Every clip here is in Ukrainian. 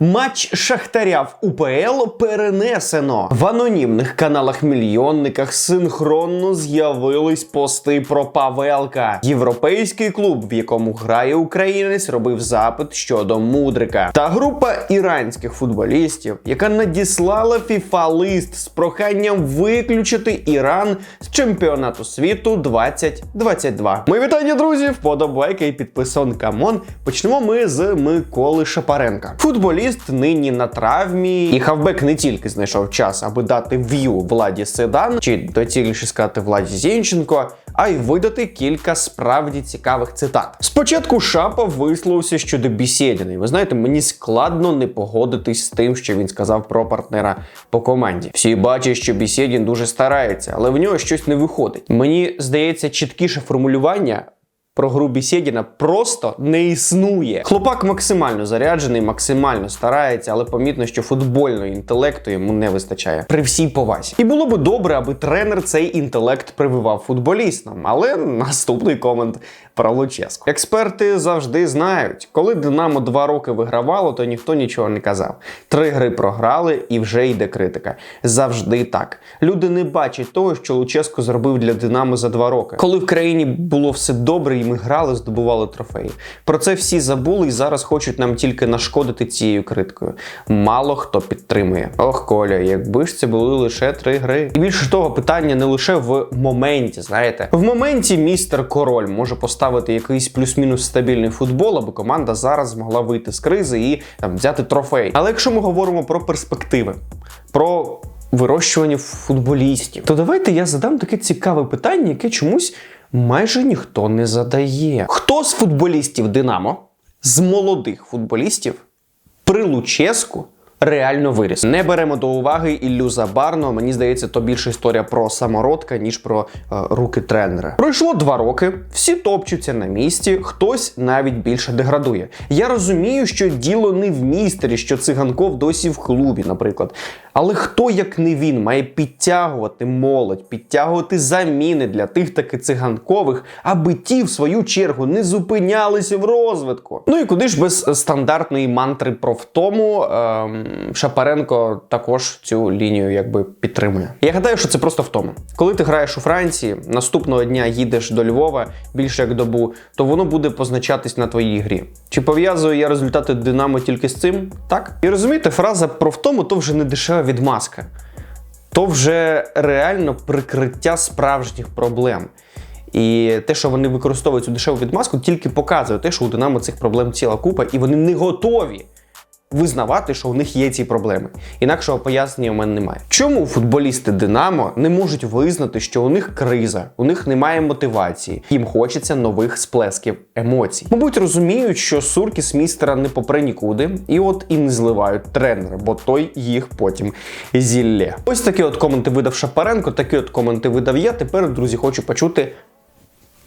Матч Шахтаря в УПЛ перенесено. В анонімних каналах-мільйонниках синхронно з'явились пости про Павелка. Європейський клуб, в якому грає українець, робив запит щодо мудрика. Та група іранських футболістів, яка надіслала FIFA лист з проханням виключити Іран з чемпіонату світу 2022. Ми вітання, друзі! Вподобайка і підписон камон. Почнемо ми з Миколи Шапаренка. Футболіст нині на травмі, і хавбек не тільки знайшов час, аби дати в'ю владі Седан, чи доцільніше сказати владі Зінченко, а й видати кілька справді цікавих цитат. Спочатку Шапа висловився щодо Бісєдіна. Ви знаєте, мені складно не погодитись з тим, що він сказав про партнера по команді. Всі бачать, що Бісєдін дуже старається, але в нього щось не виходить. Мені здається, чіткіше формулювання. Про гру Бісєдіна просто не існує. Хлопак максимально заряджений, максимально старається, але помітно, що футбольного інтелекту йому не вистачає при всій повазі. І було би добре, аби тренер цей інтелект прививав футболістам. Але наступний комент про Луческу. Експерти завжди знають, коли Динамо два роки вигравало, то ніхто нічого не казав. Три гри програли і вже йде критика. Завжди так. Люди не бачать того, що Луческо зробив для Динамо за два роки. Коли в країні було все добре, і ми грали, здобували трофеї. Про це всі забули і зараз хочуть нам тільки нашкодити цією критикою. Мало хто підтримує. Ох, Коля, якби ж це були лише три гри. І більше того, питання не лише в моменті, знаєте. В моменті містер Король може поставити якийсь плюс-мінус стабільний футбол, аби команда зараз змогла вийти з кризи і там взяти трофей. Але якщо ми говоримо про перспективи, про вирощування футболістів, то давайте я задам таке цікаве питання, яке чомусь майже ніхто не задає. Хто з футболістів Динамо, з молодих футболістів, при Луческу реально виріс? Не беремо до уваги Іллю Забарно. Мені здається, то більше історія про самородка, ніж про е, руки тренера. Пройшло два роки, всі топчуться на місці, хтось навіть більше деградує. Я розумію, що діло не в містері, що циганков досі в клубі, наприклад. Але хто, як не він, має підтягувати молодь, підтягувати заміни для тих таки циганкових, аби ті, в свою чергу, не зупинялися в розвитку. Ну і куди ж без стандартної мантри про втому ем, Шапаренко також цю лінію якби підтримує. Я гадаю, що це просто втома. Коли ти граєш у Франції, наступного дня їдеш до Львова більше як добу, то воно буде позначатись на твоїй грі. Чи пов'язую я результати Динамо тільки з цим? Так. І розумієте, фраза про втому то вже не дешева відмазка. То вже реально прикриття справжніх проблем. І те, що вони використовують цю дешеву відмазку, тільки показує те, що у Динамо цих проблем ціла купа, і вони не готові визнавати, що у них є ці проблеми. Інакшого пояснення у мене немає. Чому футболісти Динамо не можуть визнати, що у них криза, у них немає мотивації, їм хочеться нових сплесків емоцій? Мабуть, розуміють, що сурки з містера не попре нікуди, і от і не зливають тренера, бо той їх потім зіллє. Ось такі от коменти видав Шапаренко, такі от коменти видав я. Тепер, друзі, хочу почути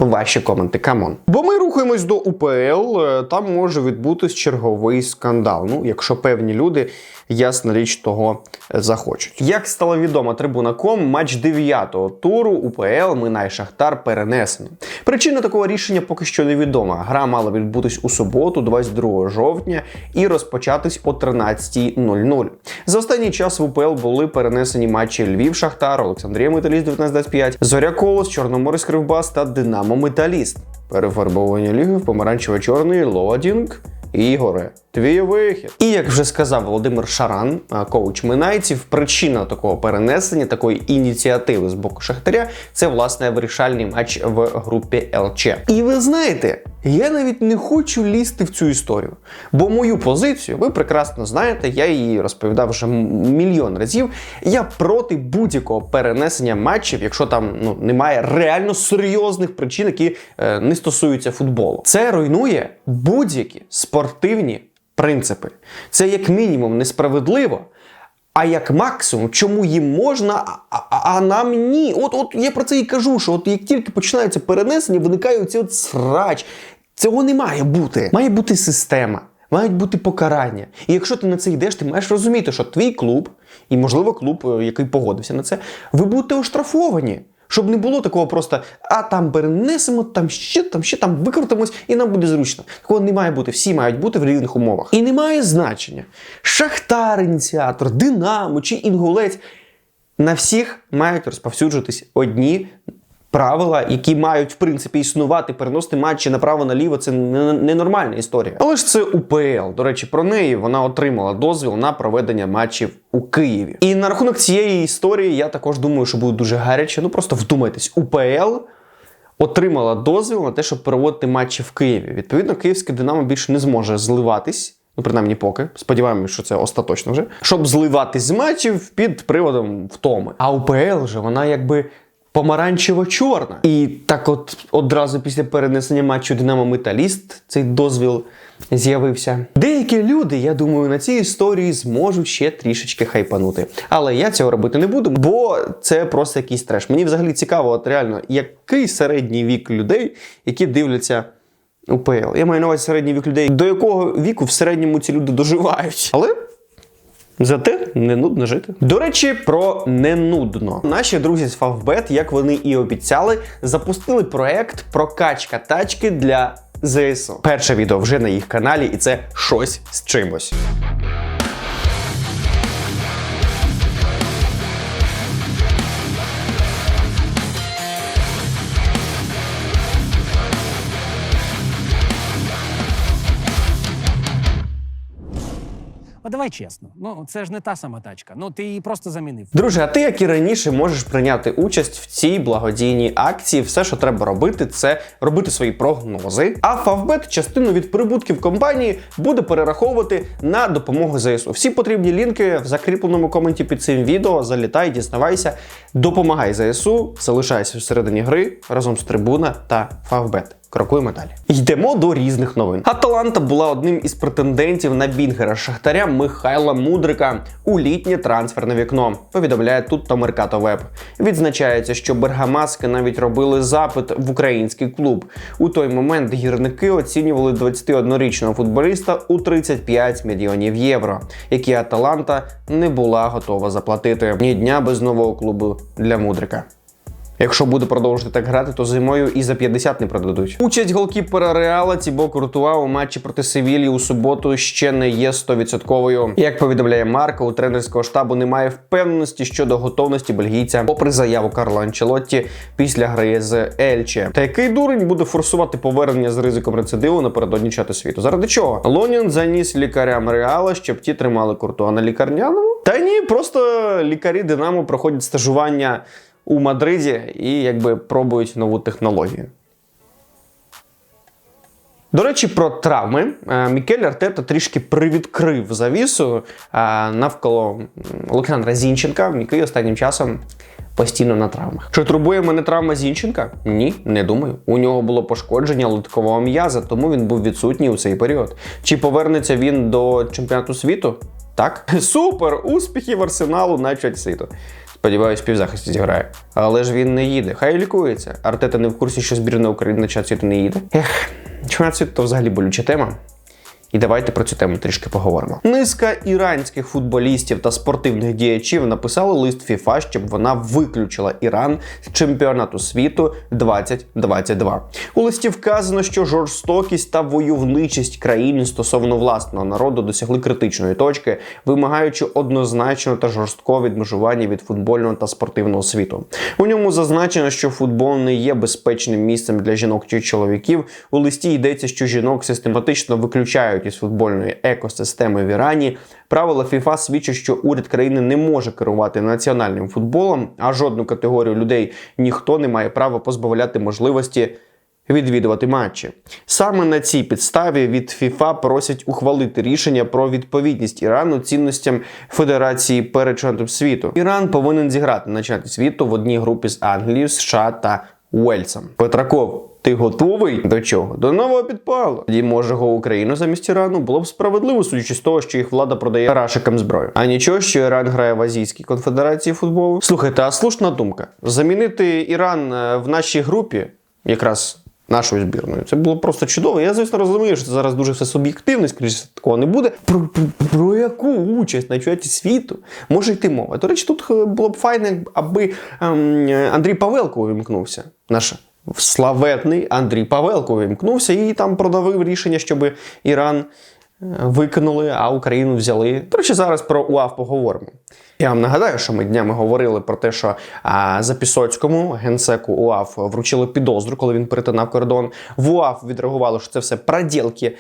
ваші коменти. Камон. Бо ми рухаємось до УПЛ. е, Там може відбутись черговий скандал. Ну, якщо певні люди, ясна річ, того е, захочуть. Як стало відомо трибунаком, матч 9-го туру УПЛ Минай Шахтар перенесено. Причина такого рішення поки що невідома. Гра мала відбутись у суботу, 22 жовтня, і розпочатись о 13.00. За останній час в УПЛ були перенесені матчі Львів Шахтар, Олександрія Металіст 19-25, Зоря Колос, Чорноморець Кривбас та Динамо Металіст. Перефарбовування ліги в помаранчево-чорний лодінг. Ігоре, твій вихід. І як вже сказав Володимир Шаран, коуч минайців, причина такого перенесення, такої ініціативи з боку Шахтаря це власне вирішальний матч в групі ЛЧ. І ви знаєте, я навіть не хочу лізти в цю історію, бо мою позицію ви прекрасно знаєте, я її розповідав вже мільйон разів. Я проти будь-якого перенесення матчів, якщо там ну немає реально серйозних причин, які е, не стосуються футболу. Це руйнує будь-які спортивні принципи. Це як мінімум несправедливо. А як максимум, чому їм можна, а, а, нам ні. От, от я про це і кажу, що от як тільки починаються перенесення, виникає оці от срач. Цього не має бути. Має бути система, мають бути покарання. І якщо ти на це йдеш, ти маєш розуміти, що твій клуб, і можливо клуб, е, який погодився на це, ви будете оштрафовані. Щоб не було такого просто, а там перенесемо, там ще, там ще там викрутимось, і нам буде зручно. Такого не має бути. Всі мають бути в рівних умовах. І не має значення. Шахтар, ініціатор, Динамо чи Інгулець. На всіх мають розповсюджуватись одні правила, які мають в принципі існувати, переносити матчі направо-наліво. Це не- ненормальна історія. Але ж це УПЛ. До речі, про неї вона отримала дозвіл на проведення матчів у Києві. І на рахунок цієї історії я також думаю, що буде дуже гаряче. Ну просто вдумайтесь, УПЛ отримала дозвіл на те, щоб проводити матчі в Києві. Відповідно, київське Динамо більше не зможе зливатись. Ну, принаймні, поки. Сподіваємося, що це остаточно вже. Щоб зливатись з матчів під приводом втоми. А УПЛ же вона якби помаранчево-чорна. І так, от одразу після перенесення матчу Динамо Металіст цей дозвіл з'явився. Деякі люди, я думаю, на цій історії зможуть ще трішечки хайпанути. Але я цього робити не буду, бо це просто якийсь треш. Мені взагалі цікаво, от реально, який середній вік людей, які дивляться. УПЛ. Я маю на увазі середній вік людей, до якого віку в середньому ці люди доживають. Але Зате не нудно жити. До речі, про не нудно. Наші друзі з Favbet, як вони і обіцяли, запустили проект прокачка тачки для ЗСУ. Перше відео вже на їх каналі, і це щось з чимось. От давай чесно, ну це ж не та сама тачка. Ну ти її просто замінив. Друже, а ти, як і раніше, можеш прийняти участь в цій благодійній акції. Все, що треба робити, це робити свої прогнози. А Favbet частину від прибутків компанії буде перераховувати на допомогу ЗСУ. Всі потрібні лінки в закріпленому коменті під цим відео. Залітай, дізнавайся, допомагай ЗСУ, залишайся всередині гри разом з трибуна та Favbet. Крокуємо далі. Йдемо до різних новин. Аталанта була одним із претендентів на Бінгера Шахтаря Михайла Мудрика у літнє трансферне вікно. Повідомляє тут та Веб. Відзначається, що бергамаски навіть робили запит в український клуб. У той момент гірники оцінювали 21-річного футболіста у 35 мільйонів євро, які Аталанта не була готова заплатити. Ні дня без нового клубу для Мудрика. Якщо буде продовжувати так грати, то зимою і за 50 не продадуть. Участь голкіпера Реала Тібо Куртуа у матчі проти Севілії у суботу ще не є 100%. Як повідомляє Марко, у тренерського штабу немає впевненості щодо готовності бельгійця, попри заяву Карла Анчелотті після гри з Ельче. Та який дурень буде форсувати повернення з ризиком рецидиву напередодні чати світу? Заради чого? Лонін заніс лікарям Реала, щоб ті тримали Куртуа на лікарняному? Та ні, просто лікарі Динамо проходять стажування у Мадриді і якби пробують нову технологію. До речі, про травми Е, Мікель Артета трішки привідкрив завісу е, навколо Олександра Зінченка, який останнім часом постійно на травмах. Чи турбує мене травма Зінченка? Ні, не думаю. У нього було пошкодження литкового м'яза, тому він був відсутній у цей період. Чи повернеться він до чемпіонату світу? Так, супер! Успіхів арсеналу на чать світу. Сподіваюсь, півзахисті зіграє. Але ж він не їде. Хай лікується. Артета не в курсі, що збірна України на час світу не їде. Ех, світу то взагалі болюча тема. І давайте про цю тему трішки поговоримо. Низка іранських футболістів та спортивних діячів написали лист FIFA, щоб вона виключила Іран з чемпіонату світу 2022. У листі вказано, що жорстокість та войовничість країн стосовно власного народу досягли критичної точки, вимагаючи однозначного та жорсткого відмежування від футбольного та спортивного світу. У ньому зазначено, що футбол не є безпечним місцем для жінок чи чоловіків. У листі йдеться, що жінок систематично виключають із футбольної екосистеми в Ірані. Правила FIFA свідчать, що уряд країни не може керувати національним футболом, а жодну категорію людей ніхто не має права позбавляти можливості. Відвідувати матчі саме на цій підставі від FIFA просять ухвалити рішення про відповідність Ірану цінностям Федерації перед чемпіонатом світу. Іран повинен зіграти на чемпіонаті світу в одній групі з Англією, США та Уельсом. Петраков, ти готовий до чого? До нового підпалу. Тоді може го Україну замість Ірану було б справедливо, судячи з того, що їх влада продає рашикам зброю. А нічого, що Іран грає в Азійській конфедерації футболу. Слухайте, а слушна думка: замінити Іран е, в нашій групі, якраз нашою збірною. Це було просто чудово. Я, звісно, розумію, що це зараз дуже все суб'єктивно, скоріше такого не буде. Про, про, про яку участь на чемпіонаті світу може йти мова? До речі, тут е, було б файно, аби ем, Андрій Павелко увімкнувся. Наш славетний Андрій Павелко увімкнувся і там продавив рішення, щоб Іран е, викинули, а Україну взяли. До зараз про УАВ поговоримо. Я вам нагадаю, що ми днями говорили про те, що а, за Пісоцькому генсеку УАВ вручили підозру, коли він перетинав кордон. В УАВ відреагували, що це все проділки е,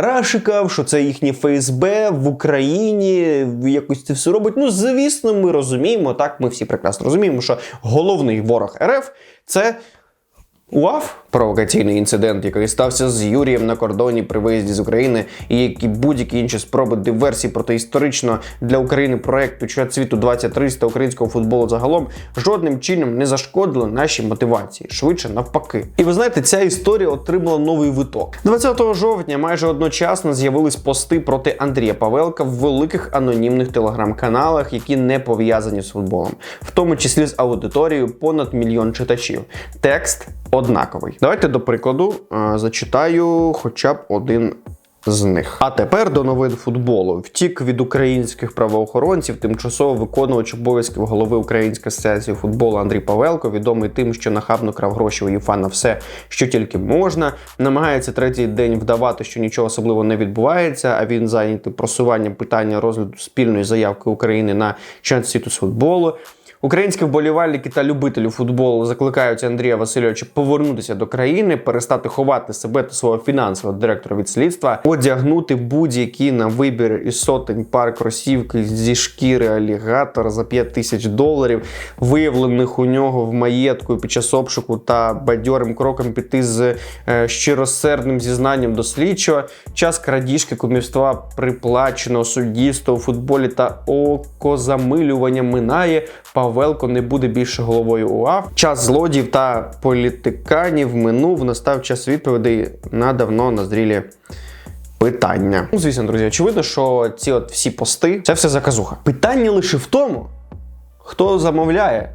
Рашиків, що це їхнє ФСБ в Україні якось це все робить. Ну, звісно, ми розуміємо, так, ми всі прекрасно розуміємо, що головний ворог РФ це УАФ провокаційний інцидент, який стався з Юрієм на кордоні при виїзді з України, і які будь-які інші спроби диверсії проти історично для України проекту Чемпіонат світу 2300 українського футболу загалом жодним чином не зашкодили нашій мотивації, швидше навпаки. І ви знаєте, ця історія отримала новий виток. 20 жовтня майже одночасно з'явились пости проти Андрія Павелка в великих анонімних телеграм-каналах, які не пов'язані з футболом, в тому числі з аудиторією понад мільйон читачів. Текст однаковий. Давайте до прикладу е, зачитаю хоча б один. З них. А тепер до новин футболу. Втік від українських правоохоронців, тимчасово виконувач обов'язків голови Української асоціації футболу Андрій Павелко, відомий тим, що нахабно крав гроші у ЄФА на все, що тільки можна. Намагається третій день вдавати, що нічого особливо не відбувається. А він зайнятий просуванням питання розгляду спільної заявки України на чемпіонат світу з футболу. Українські вболівальники та любителі футболу закликають Андрія Васильовича повернутися до країни, перестати ховати себе та свого фінансового директора від слідства, одягнути будь-які на вибір із сотень пар кросівки зі шкіри алігатора за 5 тисяч доларів, виявлених у нього в маєтку під час обшуку та бадьорим кроком піти з е, щиросердним зізнанням до слідчого. Час крадіжки кумівства приплаченого суддівства у футболі та окозамилювання минає. Павелко не буде більше головою УАФ. Час злодіїв та політиканів минув. Настав час відповідей на давно назрілі питання. Ну, звісно, друзі, очевидно, що ці от всі пости це все заказуха. Питання лише в тому, хто замовляє.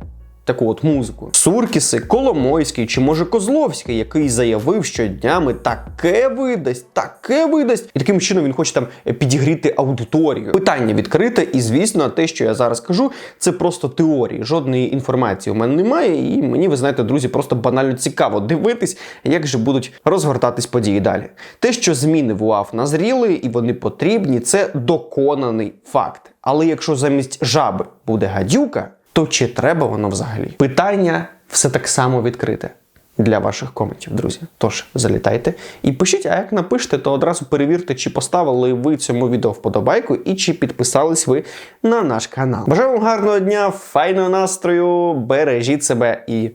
Таку от музику. Суркіси, Коломойський чи може Козловський, який заявив, що днями таке видасть, таке видасть. І таким чином він хоче там е, підігріти аудиторію. Питання відкрите, і звісно, те, що я зараз кажу, це просто теорії. Жодної інформації у мене немає. І мені, ви знаєте, друзі, просто банально цікаво дивитись, як же будуть розгортатись події далі. Те, що зміни в УАФ назріли і вони потрібні, це доконаний факт. Але якщо замість жаби буде гадюка, то чи треба воно взагалі? Питання все так само відкрите для ваших коментів, друзі. Тож залітайте і пишіть, а як напишете, то одразу перевірте, чи поставили ви цьому відео вподобайку і чи підписались ви на наш канал. Бажаю вам гарного дня, файного настрою, бережіть себе і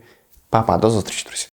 па-па, до зустрічі, друзі.